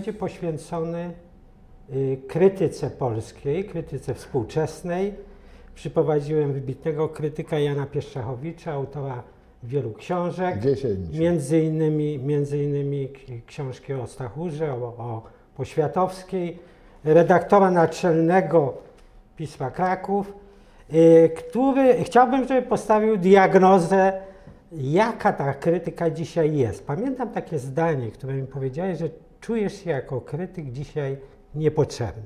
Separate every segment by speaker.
Speaker 1: będzie poświęcony y, krytyce polskiej, krytyce współczesnej. Przyprowadziłem wybitnego krytyka Jana Pieszczachowicza, autora wielu książek.
Speaker 2: Dziesięciu.
Speaker 1: Między innymi, między innymi książki o Stachurze, o, o Poświatowskiej, redaktora naczelnego Pisma Kraków, y, który chciałbym, żeby postawił diagnozę, jaka ta krytyka dzisiaj jest. Pamiętam takie zdanie, które mi powiedziałeś, że czujesz się jako krytyk dzisiaj niepotrzebny.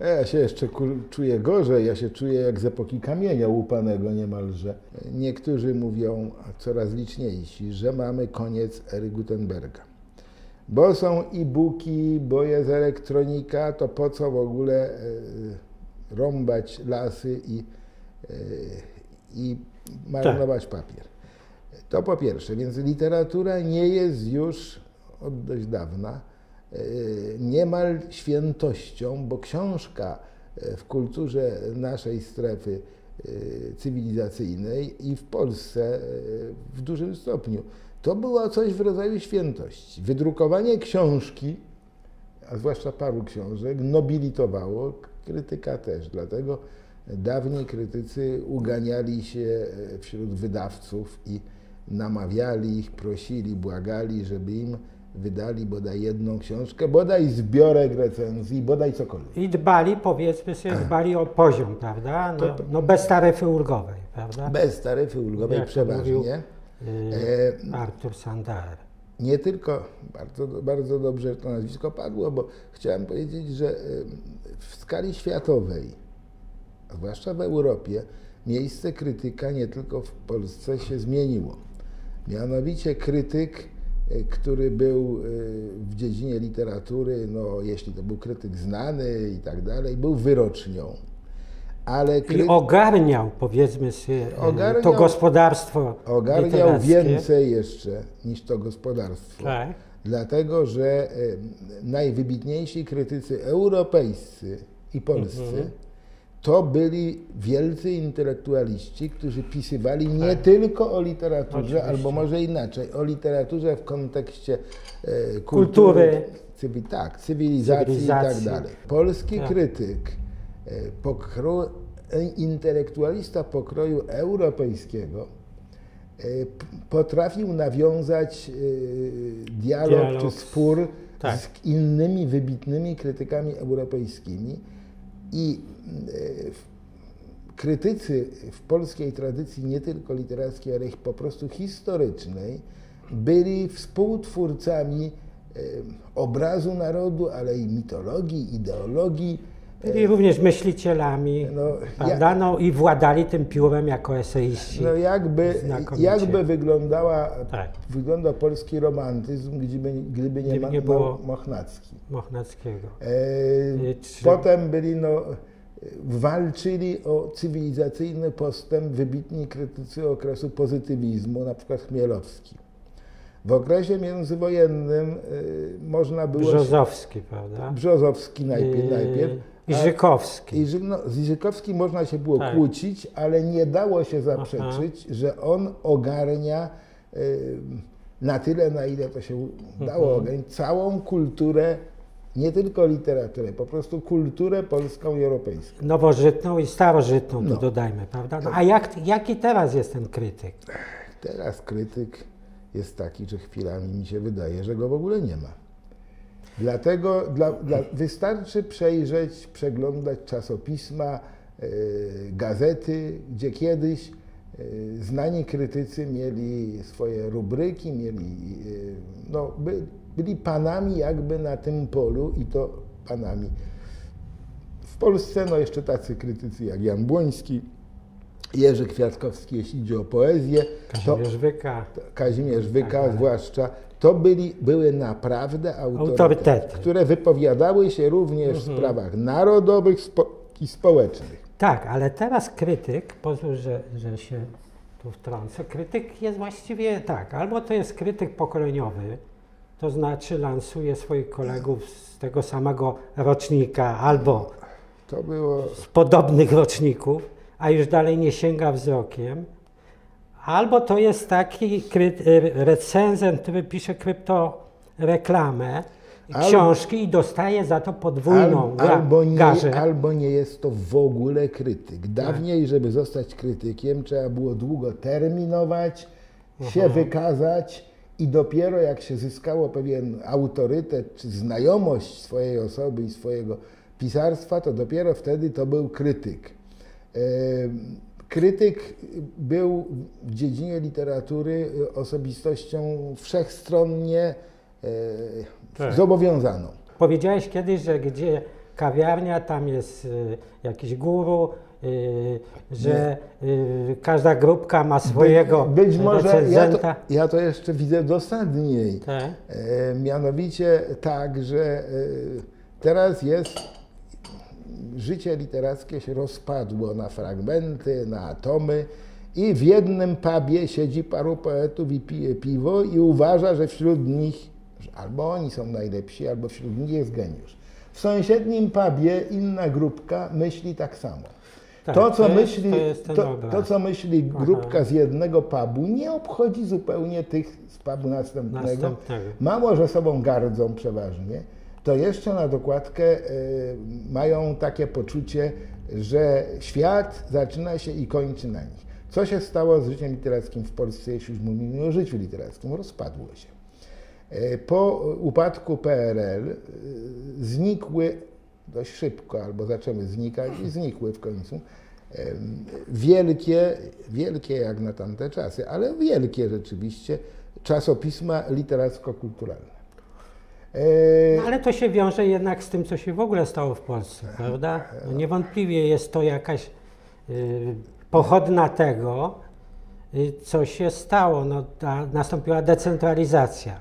Speaker 2: Ja się jeszcze czuję gorzej, ja się czuję jak z epoki kamienia łupanego niemalże. Niektórzy mówią, coraz liczniejsi, że mamy koniec ery Gutenberga. Bo są e-booki, bo jest elektronika, to po co w ogóle e, rąbać lasy i, e, i marnować papier. To po pierwsze, więc literatura nie jest już od dość dawna e, niemal świętością, bo książka e, w kulturze naszej strefy e, cywilizacyjnej i w Polsce w dużym stopniu to było coś w rodzaju świętości. Wydrukowanie książki, a zwłaszcza paru książek, nobilitowało, krytyka też. Dlatego dawni krytycy uganiali się wśród wydawców i namawiali ich, prosili, błagali, żeby im wydali bodaj jedną książkę, bodaj zbiorek recenzji, bodaj cokolwiek.
Speaker 1: I dbali, powiedzmy sobie, dbali o poziom, prawda? No, no bez taryfy ulgowej, prawda?
Speaker 2: Bez taryfy ulgowej
Speaker 1: Jak
Speaker 2: przeważnie.
Speaker 1: mówił,
Speaker 2: E,
Speaker 1: Y, Artur Sandaer.
Speaker 2: nie tylko, bardzo, bardzo dobrze to nazwisko padło, bo chciałem powiedzieć, że y, w skali światowej, zwłaszcza w Europie, miejsce krytyka nie tylko w Polsce się zmieniło. Mianowicie krytyk, który był y, w dziedzinie literatury, no jeśli to był krytyk znany i tak dalej, był wyrocznią. Ale
Speaker 1: I
Speaker 2: krytyk
Speaker 1: ogarniał, powiedzmy sobie, y,
Speaker 2: Ogarniał-
Speaker 1: to gospodarstwo
Speaker 2: ogarniał
Speaker 1: literackie.
Speaker 2: więcej jeszcze niż to gospodarstwo.
Speaker 1: Tak.
Speaker 2: Dlatego, że najwybitniejsi krytycy europejscy i polscy
Speaker 1: Mhm.
Speaker 2: To byli wielcy intelektualiści, którzy pisywali nie
Speaker 1: Tak.
Speaker 2: tylko o literaturze,
Speaker 1: Oczywiście.
Speaker 2: albo może inaczej, o literaturze w kontekście e, kultury,
Speaker 1: Kultury.
Speaker 2: cywi, tak, cywilizacji,
Speaker 1: Cywilizacji.
Speaker 2: i tak dalej. Polski
Speaker 1: Tak.
Speaker 2: krytyk, e, pokro, e, intelektualista pokroju europejskiego, e, potrafił nawiązać e, dialog,
Speaker 1: Dialog
Speaker 2: czy spór
Speaker 1: tak.
Speaker 2: z innymi wybitnymi krytykami europejskimi i e, krytycy w polskiej tradycji nie tylko literackiej, ale po prostu historycznej byli współtwórcami e, obrazu narodu, ale i mitologii, ideologii.
Speaker 1: Byli również myślicielami,
Speaker 2: No,
Speaker 1: prawda? No i władali tym piórem jako eseiści.
Speaker 2: No jakby,
Speaker 1: Znakomicie.
Speaker 2: jakby wyglądała,
Speaker 1: Tak.
Speaker 2: wyglądał polski romantyzm, gdyby, gdyby nie,
Speaker 1: Gdyby
Speaker 2: ma,
Speaker 1: nie było-
Speaker 2: Mochnacki.
Speaker 1: Mochnackiego.
Speaker 2: E,
Speaker 1: czy-
Speaker 2: Potem byli, no, walczyli o cywilizacyjny postęp wybitni krytycy okresu pozytywizmu, na przykład Chmielowski. W okresie międzywojennym y, można było...
Speaker 1: Brzozowski, prawda?
Speaker 2: Brzozowski najpierw.
Speaker 1: Y,
Speaker 2: najpierw
Speaker 1: I
Speaker 2: a-
Speaker 1: Żykowski.
Speaker 2: i Ży- no, z Żykowskim można się było
Speaker 1: Tak.
Speaker 2: kłócić, ale nie dało się zaprzeczyć, że on ogarnia y, na tyle, na ile to się dało
Speaker 1: Mhm.
Speaker 2: ogarniać, całą kulturę, nie tylko literaturę, po prostu kulturę polską i europejską.
Speaker 1: Nowożytną i starożytną,
Speaker 2: No.
Speaker 1: dodajmy, prawda? No, a jak, jaki teraz jest ten krytyk?
Speaker 2: Teraz krytyk jest taki, że chwilami mi się wydaje, że go w ogóle nie ma. Dlatego dla, dla, wystarczy przejrzeć, przeglądać czasopisma, e, gazety, gdzie kiedyś e, znani krytycy mieli swoje rubryki, mieli, e, no, by, byli panami jakby na tym polu i to panami. W Polsce no jeszcze tacy krytycy jak Jan Błoński, Jerzy Kwiatkowski, jeśli idzie o poezję, to
Speaker 1: Kazimierz Wyka.
Speaker 2: Kazimierz Wyka
Speaker 1: Tak, tak.
Speaker 2: zwłaszcza, to byli, były naprawdę autorytety,
Speaker 1: Autorytety.
Speaker 2: które wypowiadały się również w sprawach narodowych spo, i społecznych.
Speaker 1: Tak, ale teraz krytyk, pozwól, że, że się tu wtrącę, krytyk jest właściwie tak, albo to jest krytyk pokoleniowy, to znaczy lansuje swoich kolegów z tego samego rocznika albo
Speaker 2: było,
Speaker 1: z podobnych roczników, a już dalej nie sięga wzrokiem, albo to jest taki recenzent, który pisze kryptoreklamę
Speaker 2: Al-
Speaker 1: książki i dostaje za to podwójną
Speaker 2: Al, albo, nie,
Speaker 1: garzę.
Speaker 2: albo nie jest to w ogóle krytyk. Dawniej, żeby zostać krytykiem, trzeba było długo terminować, się wykazać i dopiero jak się zyskało pewien autorytet czy znajomość swojej osoby i swojego pisarstwa, to dopiero wtedy to był krytyk. Em, Krytyk był w dziedzinie literatury osobistością wszechstronnie e,
Speaker 1: Tak.
Speaker 2: zobowiązaną.
Speaker 1: Powiedziałeś kiedyś, że gdzie kawiarnia, tam jest y, jakiś guru, y, że y, każda grupka ma swojego
Speaker 2: Być, być może ja to, ja to jeszcze widzę dosadniej.
Speaker 1: Tak.
Speaker 2: E, mianowicie tak, że teraz jest życie literackie się rozpadło na fragmenty, na atomy i w jednym pubie siedzi paru poetów i pije piwo i uważa, że wśród nich albo oni są najlepsi, albo wśród nich jest geniusz. W sąsiednim pubie inna grupka myśli tak samo.
Speaker 1: Tak,
Speaker 2: to, co
Speaker 1: to
Speaker 2: myśli,
Speaker 1: to jest
Speaker 2: to,
Speaker 1: obraz.
Speaker 2: to, co myśli grupka z jednego pubu, nie obchodzi zupełnie tych z pubu następnego.
Speaker 1: Następnego.
Speaker 2: Mało, że sobą gardzą przeważnie, to jeszcze na dokładkę y, mają takie poczucie, że świat zaczyna się i kończy na nich. Co się stało z życiem literackim w Polsce, jeśli już mówimy o życiu literackim? Rozpadło się. E, Po upadku PRL y, znikły dość szybko, albo zaczęły znikać i znikły w końcu wielkie, wielkie jak na tamte czasy, ale wielkie rzeczywiście czasopisma literacko-kulturalne. E,
Speaker 1: No, ale to się wiąże jednak z tym, co się w ogóle stało w Polsce, prawda? No, niewątpliwie jest to jakaś y, pochodna tego, y, co się stało. No, ta, nastąpiła decentralizacja.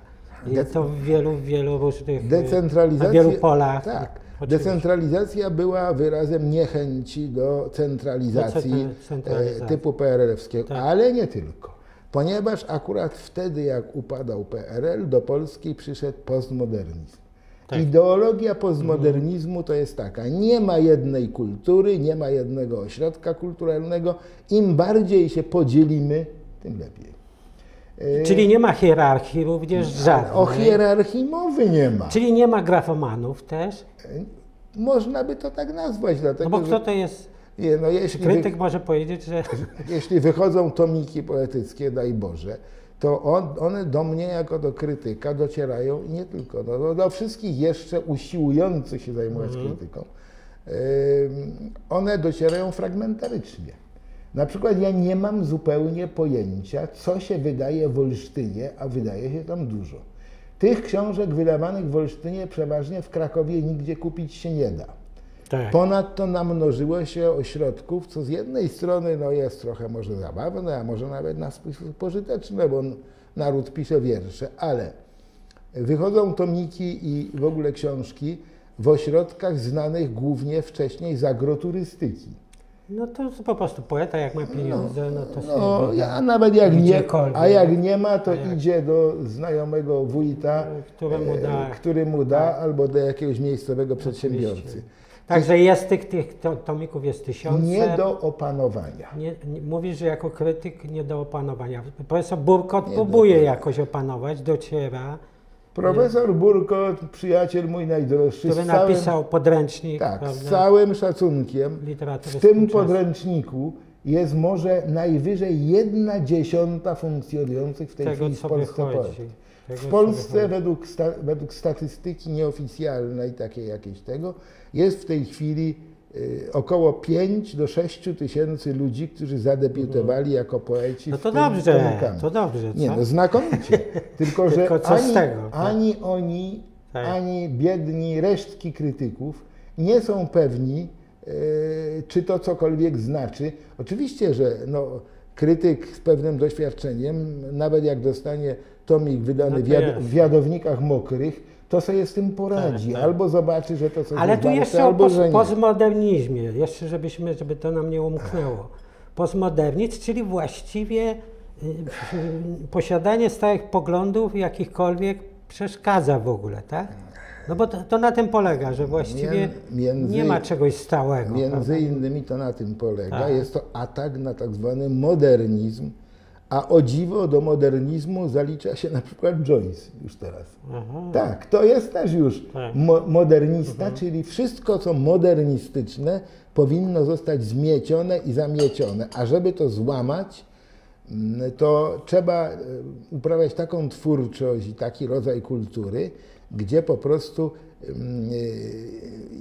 Speaker 1: I to w wielu, wielu różnych,
Speaker 2: Decentralizacja.
Speaker 1: na wielu polach.
Speaker 2: Tak.
Speaker 1: Oczywiście.
Speaker 2: Decentralizacja była wyrazem niechęci do centralizacji,
Speaker 1: Do centra- centralizacji.
Speaker 2: e, typu PRL-owskiego,
Speaker 1: Tak.
Speaker 2: ale nie tylko. Ponieważ akurat wtedy, jak upadał PRL, do Polski przyszedł postmodernizm.
Speaker 1: Tak.
Speaker 2: Ideologia postmodernizmu to jest taka: nie ma jednej kultury, nie ma jednego ośrodka kulturalnego. Im bardziej się podzielimy, tym lepiej. E,
Speaker 1: Czyli nie ma hierarchii również żadnej.
Speaker 2: o hierarchii mowy nie ma.
Speaker 1: Czyli nie ma grafomanów też.
Speaker 2: Można by to tak nazwać, dlatego
Speaker 1: No bo kto to jest?
Speaker 2: Nie, no, jeśli,
Speaker 1: Krytyk
Speaker 2: wy,
Speaker 1: może powiedzieć, że
Speaker 2: jeśli wychodzą tomiki poetyckie, daj Boże, to on, one do mnie jako do krytyka docierają i nie tylko, no, do, do wszystkich jeszcze usiłujących się zajmować krytyką, ym, one docierają fragmentarycznie. Na przykład ja nie mam zupełnie pojęcia, co się wydaje w Olsztynie, a wydaje się tam dużo. Tych książek wydawanych w Olsztynie przeważnie w Krakowie nigdzie kupić się nie da.
Speaker 1: Tak.
Speaker 2: Ponadto namnożyło się ośrodków, co z jednej strony no, jest trochę może zabawne, a może nawet na sposób pożyteczne, bo naród pisze wiersze, ale wychodzą tomiki i w ogóle książki w ośrodkach znanych głównie wcześniej z agroturystyki.
Speaker 1: No to po prostu poeta, jak ma pieniądze, no to sobie
Speaker 2: No, ja nawet jak nie, a jak nie ma, to
Speaker 1: jak-
Speaker 2: idzie do znajomego wójta,
Speaker 1: Któremu da.
Speaker 2: e, który mu da, albo do jakiegoś miejscowego przedsiębiorcy.
Speaker 1: Także jest tych, tych to, tomików jest tysiące.
Speaker 2: Nie do opanowania.
Speaker 1: Nie, nie, mówisz, że jako krytyk nie do opanowania. Profesor Burkot
Speaker 2: Nie
Speaker 1: próbuje jakoś opanować, dociera,
Speaker 2: Profesor Burkot, przyjaciel mój najdroższy,
Speaker 1: który
Speaker 2: z całym,
Speaker 1: napisał podręcznik
Speaker 2: tak, z
Speaker 1: prawda,
Speaker 2: całym szacunkiem, w tym podręczniku jest może najwyżej jedna dziesiąta funkcjonujących w tej
Speaker 1: tego,
Speaker 2: chwili w Polsce poetów. W Polsce według, sta, według statystyki nieoficjalnej, takiej jakiejś tego, jest w tej chwili y, około 5 do 6 tysięcy ludzi, którzy zadebiutowali jako poeci
Speaker 1: No to dobrze, to dobrze, co?
Speaker 2: Nie, no znakomicie. Tylko, że
Speaker 1: Tylko
Speaker 2: ani,
Speaker 1: tego, tak?
Speaker 2: ani oni,
Speaker 1: Tak.
Speaker 2: ani biedni resztki krytyków nie są pewni, e, czy to cokolwiek znaczy. Oczywiście, że no, krytyk z pewnym doświadczeniem, nawet jak dostanie tomik wydany
Speaker 1: No to
Speaker 2: w, wiad- w wiadownikach mokrych, to sobie z tym poradzi.
Speaker 1: Tak, tak.
Speaker 2: Albo zobaczy, że to coś
Speaker 1: Ale tu jeszcze o
Speaker 2: albo nie.
Speaker 1: postmodernizmie, jeszcze żebyśmy, żeby to nam nie umknęło. Postmodernizm, czyli właściwie y, y, posiadanie stałych poglądów jakichkolwiek przeszkadza w ogóle, tak? No bo to, to na tym polega, że właściwie
Speaker 2: między-
Speaker 1: nie ma czegoś stałego. prawda?
Speaker 2: Między innymi to na tym polega.
Speaker 1: Tak.
Speaker 2: Jest to atak na tak zwany modernizm, A o dziwo do modernizmu zalicza się na przykład Joyce już teraz.
Speaker 1: Aha.
Speaker 2: Tak, to jest też już
Speaker 1: Tak.
Speaker 2: mo modernista, czyli wszystko, co modernistyczne, powinno zostać zmiecione i zamiecione. A żeby to złamać, mm, to trzeba e, uprawiać taką twórczość i taki rodzaj kultury, gdzie po prostu mm, e,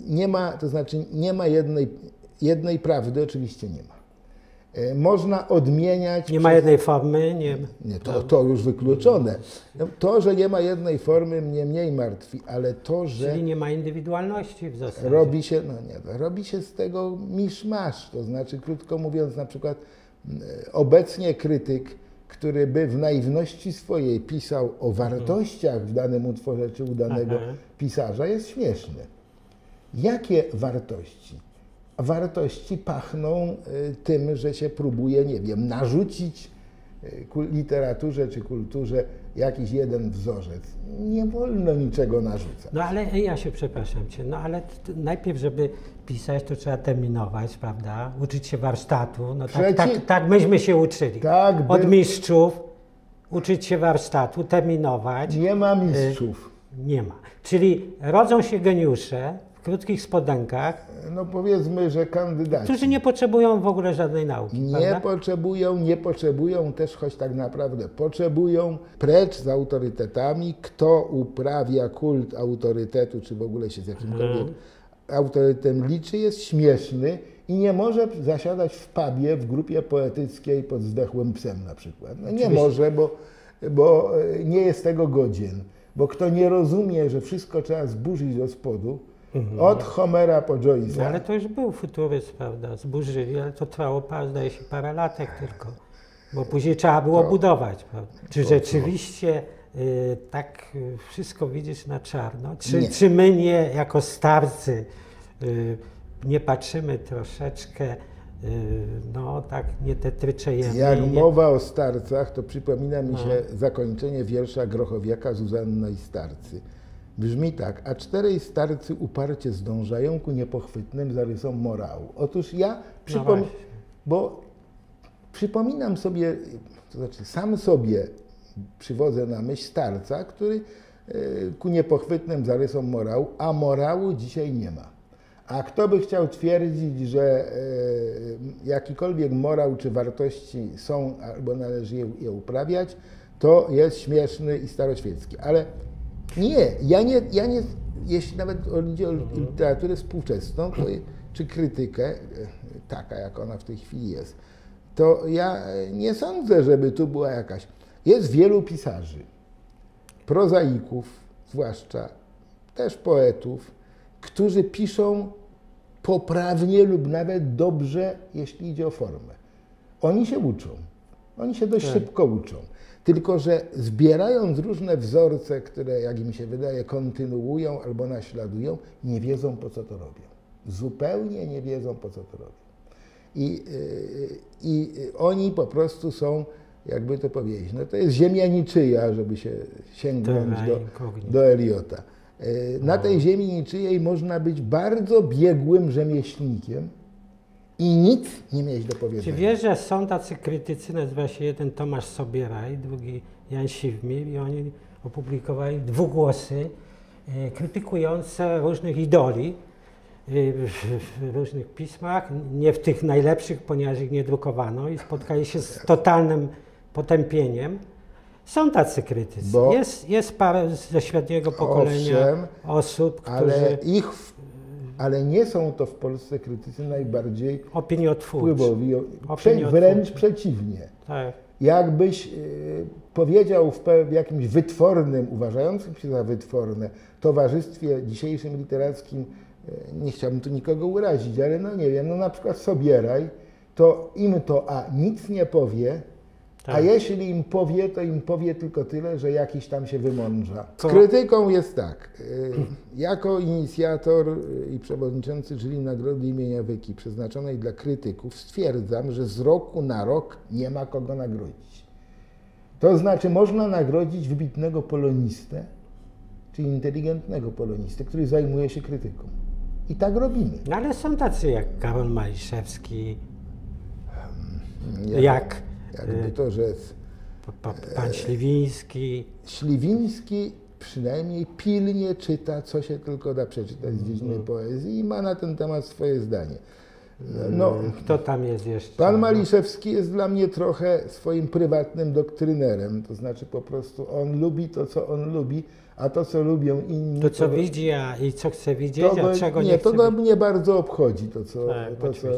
Speaker 2: nie ma, to znaczy nie ma jednej, jednej prawdy, oczywiście nie ma. E, Można odmieniać.
Speaker 1: Nie ma
Speaker 2: przez-
Speaker 1: jednej formy, nie
Speaker 2: nie, to, to już wykluczone. No, To, że nie ma jednej formy, mnie mniej martwi, ale to, że
Speaker 1: Czyli nie ma indywidualności w zasadzie.
Speaker 2: robi się, no nie, robi się z tego miszmasz. To znaczy, krótko mówiąc, na przykład m, obecnie krytyk, który by w naiwności swojej pisał o wartościach w danym utworze czy u danego
Speaker 1: Aha.
Speaker 2: pisarza, jest śmieszny. Jakie wartości? Wartości pachną y, tym, że się próbuje, nie wiem, narzucić y, literaturze czy kulturze jakiś jeden wzorzec. Nie wolno niczego narzucać.
Speaker 1: No ale ja się przepraszam cię, no ale najpierw, żeby pisać, to trzeba terminować, prawda? Uczyć się warsztatu. No tak,
Speaker 2: Przeci-
Speaker 1: tak, tak myśmy się uczyli.
Speaker 2: Tak, by-
Speaker 1: Od mistrzów uczyć się warsztatu, terminować.
Speaker 2: Nie ma mistrzów.
Speaker 1: Nie ma. Czyli rodzą się geniusze krótkich spodenkach,
Speaker 2: No powiedzmy, że kandydaci
Speaker 1: którzy nie potrzebują w ogóle żadnej nauki.
Speaker 2: nie
Speaker 1: prawda?
Speaker 2: potrzebują, nie potrzebują też, choć tak naprawdę potrzebują, precz z autorytetami. Kto uprawia kult autorytetu, czy w ogóle się z jakimkolwiek
Speaker 1: Mhm.
Speaker 2: autorytetem liczy, jest śmieszny i nie może zasiadać w pubie w grupie poetyckiej pod zdechłym psem na przykład. No nie
Speaker 1: Oczywiście.
Speaker 2: może, bo, bo e, nie jest tego godzien. Bo kto nie rozumie, że wszystko trzeba zburzyć do spodu, od Homera po Joyce'a,
Speaker 1: Mhm. No, ale to już był futuryzm, prawda? Zburzyli, ale to trwało, zdaje się, parę latek tylko. Bo później trzeba było
Speaker 2: To-
Speaker 1: budować, prawda? Czy
Speaker 2: to-
Speaker 1: rzeczywiście y, tak wszystko widzisz na czarno? Czy,
Speaker 2: Nie.
Speaker 1: czy my nie, jako starcy, y, nie patrzymy troszeczkę, y, no tak, nie te tryczejemy?
Speaker 2: Jak mowa o starcach, to przypomina mi
Speaker 1: No.
Speaker 2: się zakończenie wiersza Grochowiaka Zuzanna i starcy. Brzmi tak, a czterej starcy uparcie zdążają ku niepochwytnym zarysom morału. Otóż ja
Speaker 1: No
Speaker 2: przypom-
Speaker 1: właśnie.
Speaker 2: bo przypominam sobie, to znaczy sam sobie przywodzę na myśl starca, który e, ku niepochwytnym zarysom morału, a morału dzisiaj nie ma. A kto by chciał twierdzić, że e, jakikolwiek morał czy wartości są albo należy je uprawiać, to jest śmieszny i staroświecki. Ale nie, ja nie, ja nie jeśli nawet chodzi o literaturę współczesną, to, czy krytykę, e, taka jak ona w tej chwili jest, to ja nie sądzę, żeby tu była jakaś. Jest wielu pisarzy, prozaików, zwłaszcza też poetów, którzy piszą poprawnie lub nawet dobrze, jeśli idzie o formę. Oni się uczą. Oni się dość
Speaker 1: Tak.
Speaker 2: szybko uczą. Tylko, że zbierając różne wzorce, które, jak im się wydaje, kontynuują albo naśladują, nie wiedzą, po co to robią. Zupełnie nie wiedzą, po co to robią. I, yy, i oni po prostu są, jakby to powiedzieć, no to jest ziemia niczyja, żeby się sięgnąć do, do Eliota. Yy, Na tej ziemi niczyjej można być bardzo biegłym rzemieślnikiem i nic nie mieć do
Speaker 1: Czy
Speaker 2: powiedzenia.
Speaker 1: wiesz, że są tacy krytycy, nazywa się jeden Tomasz Sobieraj, drugi Jan Siwmir i oni opublikowali dwugłosy e, krytykujące różnych idoli e, w, różnych pismach, nie w tych najlepszych, ponieważ ich nie drukowano i spotkali się z totalnym potępieniem. Są tacy krytycy.
Speaker 2: Bo-
Speaker 1: jest, jest parę ze średniego pokolenia
Speaker 2: Owszem,
Speaker 1: osób, którzy
Speaker 2: Ale ich, ale nie są to w Polsce krytycy najbardziej wpływowi. Prze, wręcz przeciwnie.
Speaker 1: Tak.
Speaker 2: Jakbyś y, powiedział w, w jakimś wytwornym, uważającym się za wytworne, towarzystwie dzisiejszym literackim, y, nie chciałbym tu nikogo urazić, ale no nie wiem, no na przykład Sobieraj, to im to a nic nie powie, a
Speaker 1: Tak.
Speaker 2: jeśli im powie, to im powie tylko tyle, że jakiś tam się wymądrza. Z krytyką jest tak. y, Jako inicjator i przewodniczący jury Nagrody imienia Wyki przeznaczonej dla krytyków stwierdzam, że z roku na rok nie ma kogo nagrodzić. To znaczy można nagrodzić wybitnego polonistę, czy inteligentnego polonistę, który zajmuje się krytyką. I tak robimy.
Speaker 1: No ale są tacy jak Karol Maliszewski,
Speaker 2: Jak-
Speaker 1: jak
Speaker 2: Jakby to, że
Speaker 1: pa, pan Śliwiński.
Speaker 2: Śliwiński przynajmniej pilnie czyta, co się tylko da przeczytać z dziedziny
Speaker 1: Mhm.
Speaker 2: poezji i ma na ten temat swoje zdanie. No,
Speaker 1: Kto tam jest jeszcze?
Speaker 2: Pan Maliszewski jest dla mnie trochę swoim prywatnym doktrynerem, to znaczy po prostu on lubi to, co on lubi, a to, co lubią inni,
Speaker 1: To co widzi a, i co chce widzieć,
Speaker 2: to
Speaker 1: a
Speaker 2: go,
Speaker 1: czego
Speaker 2: nie,
Speaker 1: nie,
Speaker 2: to
Speaker 1: chce
Speaker 2: go
Speaker 1: widzieć.
Speaker 2: mnie bardzo obchodzi, to, co,
Speaker 1: Tak,
Speaker 2: to, co.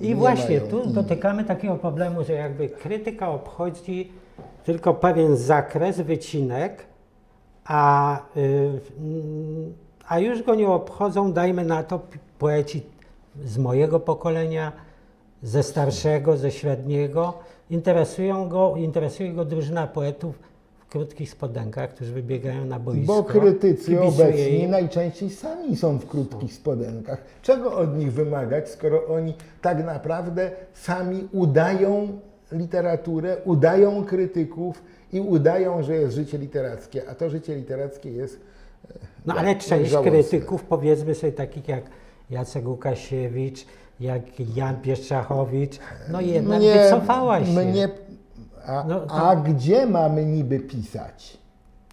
Speaker 1: I
Speaker 2: nie
Speaker 1: właśnie
Speaker 2: mają
Speaker 1: tu
Speaker 2: inni.
Speaker 1: dotykamy takiego problemu, że jakby krytyka obchodzi tylko pewien zakres, wycinek, a, y, a już go nie obchodzą, dajmy na to, poeci z mojego pokolenia, ze starszego, ze średniego. Interesują go, interesuje go drużyna poetów krótkich spodenkach, którzy wybiegają na boisko.
Speaker 2: Bo krytycy obecni
Speaker 1: im.
Speaker 2: najczęściej sami są w krótkich spodenkach. Czego od nich wymagać, skoro oni tak naprawdę sami udają literaturę, udają krytyków i udają, że jest życie literackie, a to życie literackie jest. e,
Speaker 1: No
Speaker 2: jak-
Speaker 1: ale część
Speaker 2: żałosne.
Speaker 1: krytyków, powiedzmy sobie takich jak Jacek Łukasiewicz, jak Jan Pieszczachowicz, no jednak wycofała się.
Speaker 2: Mnie, a,
Speaker 1: No, to-
Speaker 2: a gdzie mamy niby pisać?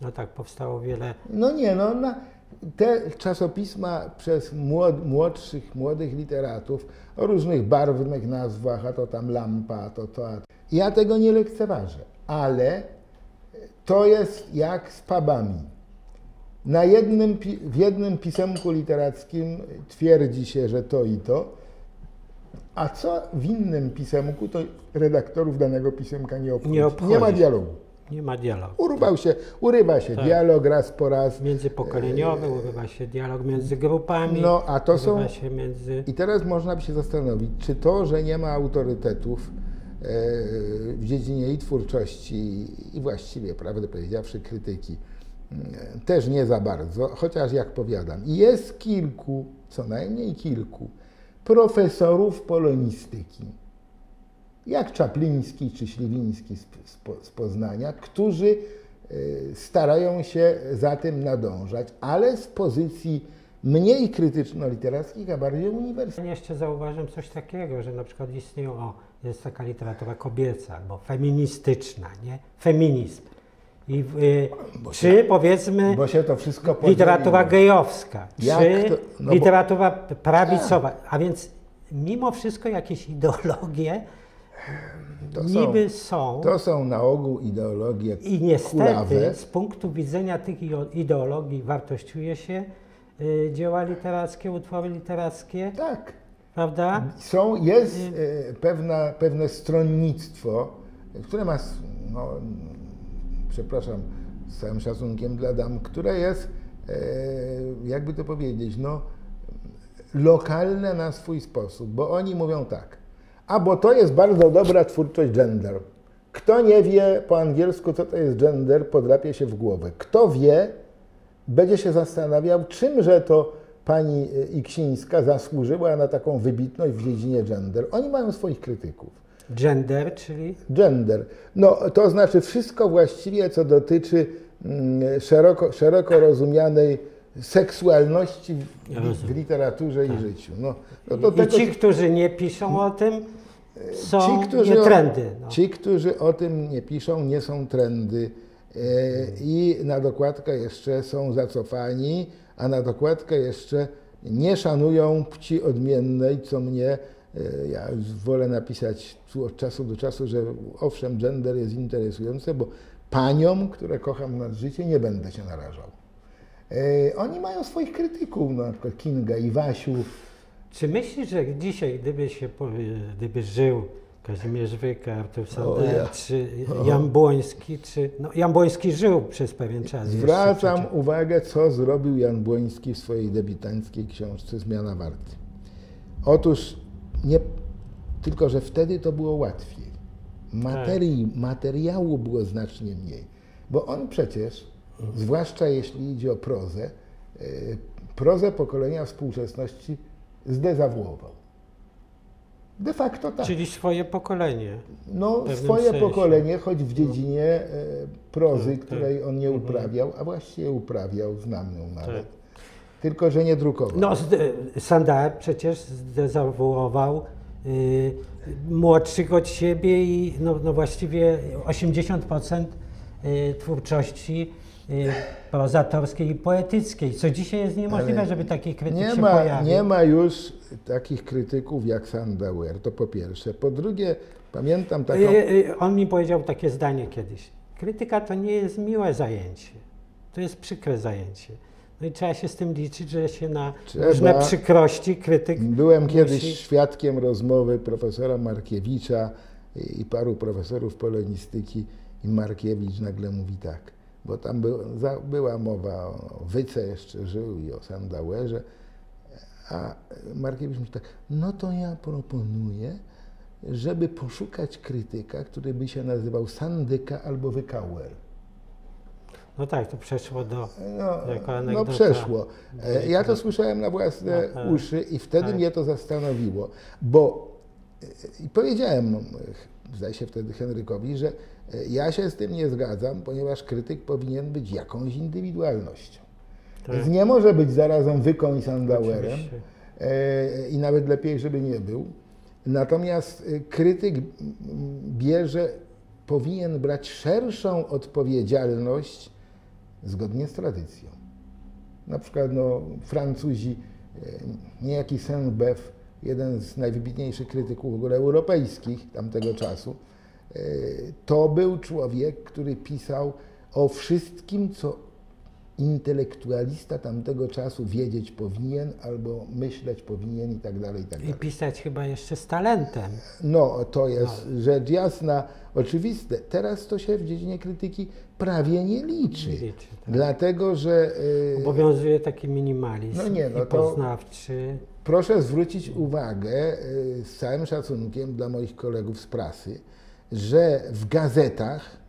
Speaker 1: No tak, powstało wiele.
Speaker 2: No nie, no na, te czasopisma przez młod, młodszych, młodych literatów o różnych barwnych nazwach, a to tam lampa, a to to. A. Ja tego nie lekceważę, ale to jest jak z pubami. Na jednym, w jednym pisemku literackim twierdzi się, że to i to, a co w innym pisemku, to redaktorów danego pisemka nie obchodzi.
Speaker 1: Nie obchodzi.
Speaker 2: nie ma dialogu.
Speaker 1: Nie ma dialogu.
Speaker 2: Urwał się, urywa się
Speaker 1: Tak.
Speaker 2: dialog raz po raz.
Speaker 1: Międzypokoleniowy, urywa się dialog między grupami,
Speaker 2: No, a to są.
Speaker 1: między...
Speaker 2: I teraz można by się zastanowić, czy to, że nie ma autorytetów e, w dziedzinie i twórczości, i właściwie, prawdę powiedziawszy, krytyki, mm, też nie za bardzo, chociaż jak powiadam, jest kilku, co najmniej kilku, profesorów polonistyki, jak Czapliński czy Śliwiński z, z, Po- z Poznania, którzy e, starają się za tym nadążać, ale z pozycji mniej krytyczno-literackich, a bardziej uniwersyteckich.
Speaker 1: Ja jeszcze zauważyłem coś takiego, że na przykład istnieją, o, jest taka literatura kobieca albo feministyczna, nie? Feminizm. I, y, czy powiedzmy
Speaker 2: Bo się to wszystko
Speaker 1: literatura
Speaker 2: podzieliło.
Speaker 1: gejowska,
Speaker 2: Jak
Speaker 1: czy
Speaker 2: to- no bo-
Speaker 1: literatura prawicowa. A więc mimo wszystko jakieś ideologie
Speaker 2: To są-
Speaker 1: niby są.
Speaker 2: To są na ogół ideologie
Speaker 1: I niestety
Speaker 2: kulawe.
Speaker 1: z punktu widzenia tych ideologii wartościuje się y, dzieła literackie, utwory literackie,
Speaker 2: Tak.
Speaker 1: prawda?
Speaker 2: Są, jest e, pewna, pewne stronnictwo, które ma, no, przepraszam, z całym szacunkiem dla dam, które jest, e, jakby to powiedzieć, no, lokalne na swój sposób, bo oni mówią tak, a bo to jest bardzo dobra twórczość gender. Kto nie wie po angielsku, co to jest gender, podrapie się w głowę. Kto wie, będzie się zastanawiał, czymże to pani e, Iksińska zasłużyła na taką wybitność w dziedzinie gender. Oni mają swoich krytyków.
Speaker 1: Gender, czyli
Speaker 2: Gender. No, to znaczy wszystko właściwie, co dotyczy mm, szeroko, szeroko rozumianej seksualności w, w literaturze i życiu. No, no to
Speaker 1: i
Speaker 2: tego
Speaker 1: ci, którzy nie piszą o tym, są
Speaker 2: ci, którzy
Speaker 1: nie trendy. No.
Speaker 2: ci, którzy o tym nie piszą, nie są trendy. E, I na dokładkę jeszcze są zacofani, a na dokładkę jeszcze nie szanują płci odmiennej, co mnie, ja wolę napisać tu od czasu do czasu, że owszem, gender jest interesujące, bo paniom, które kocham nad życie, nie będę się narażał. E, Oni mają swoich krytyków, na przykład Kinga i Wasiu.
Speaker 1: Czy myślisz, że dzisiaj, gdyby się gdyby żył Kazimierz Wyka, Artur Sander,
Speaker 2: ja.
Speaker 1: czy Jan Błoński, czy... No, Jan Błoński żył przez pewien czas. jeszcze
Speaker 2: Zwracam
Speaker 1: przecież.
Speaker 2: uwagę, co zrobił Jan Błoński w swojej debiutanckiej książce Zmiana Warty. Otóż nie, tylko, że wtedy to było łatwiej. Materii, materiału było znacznie mniej. Bo on przecież, zwłaszcza jeśli idzie o prozę, e, prozę pokolenia współczesności zdezawuował. De facto tak.
Speaker 1: Czyli swoje pokolenie.
Speaker 2: No, swoje
Speaker 1: sensie.
Speaker 2: pokolenie, choć w dziedzinie e, prozy,
Speaker 1: Tak, tak.
Speaker 2: której on nie
Speaker 1: Mhm.
Speaker 2: uprawiał, a właściwie uprawiał, znam ją nawet. Tylko, że nie drukował.
Speaker 1: No, Sander przecież zdezawuował y, młodszych od siebie i no, no właściwie 80% y, twórczości y, prozatorskiej i poetyckiej, co dzisiaj jest niemożliwe,
Speaker 2: Ale
Speaker 1: żeby taki krytyk
Speaker 2: Nie
Speaker 1: się
Speaker 2: ma,
Speaker 1: pojawił.
Speaker 2: nie ma już takich krytyków jak Sandauer, to po pierwsze. Po drugie, pamiętam taką...
Speaker 1: Y, On mi powiedział takie zdanie kiedyś. Krytyka to nie jest miłe zajęcie. To jest przykre zajęcie. No i trzeba się z tym liczyć, że się na
Speaker 2: Trzeba.
Speaker 1: różne przykrości krytyk
Speaker 2: Byłem kiedyś
Speaker 1: musi-
Speaker 2: świadkiem rozmowy profesora Markiewicza i i paru profesorów polonistyki i Markiewicz nagle mówi tak, bo tam był, za, była mowa o Wyce jeszcze żył i o Sandauerze, a Markiewicz mówi tak, no to ja proponuję, żeby poszukać krytyka, który by się nazywał Sandyka albo Wykauer.
Speaker 1: No tak, to przeszło do...
Speaker 2: No,
Speaker 1: Jako
Speaker 2: no przeszło. E, Ja to słyszałem na własne
Speaker 1: No, tak.
Speaker 2: uszy i wtedy
Speaker 1: Tak.
Speaker 2: mnie to zastanowiło, bo e, i powiedziałem, e, zdaje się wtedy Henrykowi, że e, ja się z tym nie zgadzam, ponieważ krytyk powinien być jakąś indywidualnością.
Speaker 1: Tak.
Speaker 2: Nie może być zarazem Wyką i Sandauerem
Speaker 1: Oczywiście.
Speaker 2: e, i nawet lepiej, żeby nie był. Natomiast e, krytyk bierze, powinien brać szerszą odpowiedzialność zgodnie z tradycją. Na przykład no, Francuzi, e, niejaki Saint-Beuve, jeden z najwybitniejszych krytyków w ogóle europejskich tamtego czasu, e, to był człowiek, który pisał o wszystkim, co intelektualista tamtego czasu wiedzieć powinien albo myśleć powinien i tak dalej, i tak
Speaker 1: I
Speaker 2: dalej.
Speaker 1: pisać chyba jeszcze z talentem.
Speaker 2: No, to jest rzecz jasna, oczywiste. Teraz to się w dziedzinie krytyki prawie nie liczy.
Speaker 1: Nie liczy, tak.
Speaker 2: Dlatego, że y,
Speaker 1: Obowiązuje taki minimalizm
Speaker 2: No nie, no
Speaker 1: i poznawczy.
Speaker 2: proszę zwrócić uwagę y, z całym szacunkiem dla moich kolegów z prasy, że w gazetach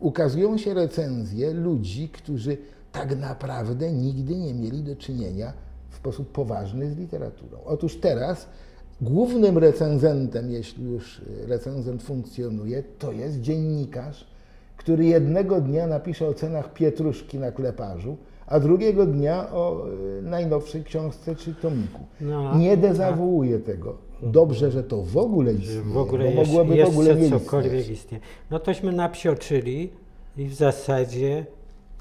Speaker 2: ukazują się recenzje ludzi, którzy tak naprawdę nigdy nie mieli do czynienia w sposób poważny z literaturą. Otóż teraz głównym recenzentem, jeśli już recenzent funkcjonuje, to jest dziennikarz, który jednego dnia napisze o cenach pietruszki na kleparzu, a drugiego dnia o y, najnowszej książce czy tomiku.
Speaker 1: No,
Speaker 2: nie dezawuuje tego. Dobrze, że to w ogóle istnieje,
Speaker 1: w ogóle
Speaker 2: bo
Speaker 1: jeszcze,
Speaker 2: mogłoby w ogóle nie istnieć.
Speaker 1: cokolwiek istnieje. No tośmy napsioczyli i w zasadzie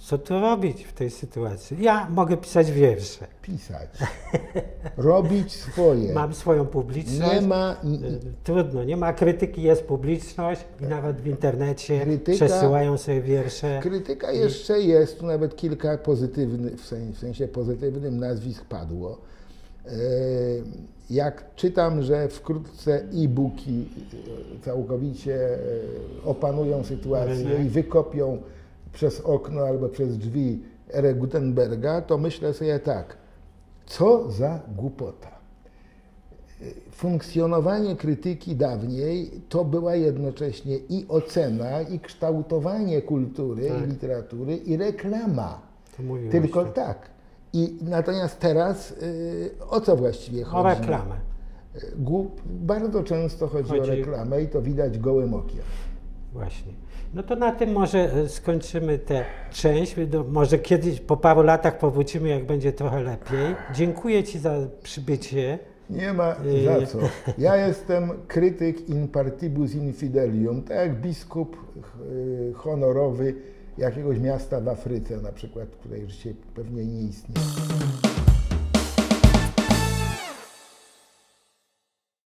Speaker 1: co tu robić w tej sytuacji? Ja mogę pisać wiersze.
Speaker 2: Pisać. Robić swoje.
Speaker 1: Mam swoją publiczność.
Speaker 2: Nie ma...
Speaker 1: Y, Trudno, nie ma krytyki, jest publiczność i nawet w internecie
Speaker 2: Krytyka-
Speaker 1: przesyłają sobie wiersze.
Speaker 2: Krytyka jeszcze jest, tu nawet kilka pozytywnych, w sensie, pozytywnym nazwisk padło. E, Jak czytam, że wkrótce e-booki e, całkowicie e, opanują sytuację i wykopią przez okno albo przez drzwi erę Gutenberga, to myślę sobie tak, co za głupota. Funkcjonowanie krytyki dawniej to była jednocześnie i ocena, i kształtowanie kultury
Speaker 1: Tak.
Speaker 2: i literatury, i reklama. Tylko tak. I natomiast teraz y, o co właściwie
Speaker 1: O
Speaker 2: chodzi?
Speaker 1: reklamę.
Speaker 2: Głup, bardzo często chodzi,
Speaker 1: Chodzi-
Speaker 2: o reklamę i to widać gołym okiem.
Speaker 1: Właśnie. No to na tym może e, skończymy tę część. Może kiedyś po paru latach powrócimy, jak będzie trochę lepiej. Dziękuję Ci za przybycie.
Speaker 2: Nie ma
Speaker 1: Y-
Speaker 2: za co. Ja jestem krytyk in partibus infidelium, tak jak biskup y, honorowy jakiegoś miasta w Afryce na przykład, której już dzisiaj pewnie nie istnieje.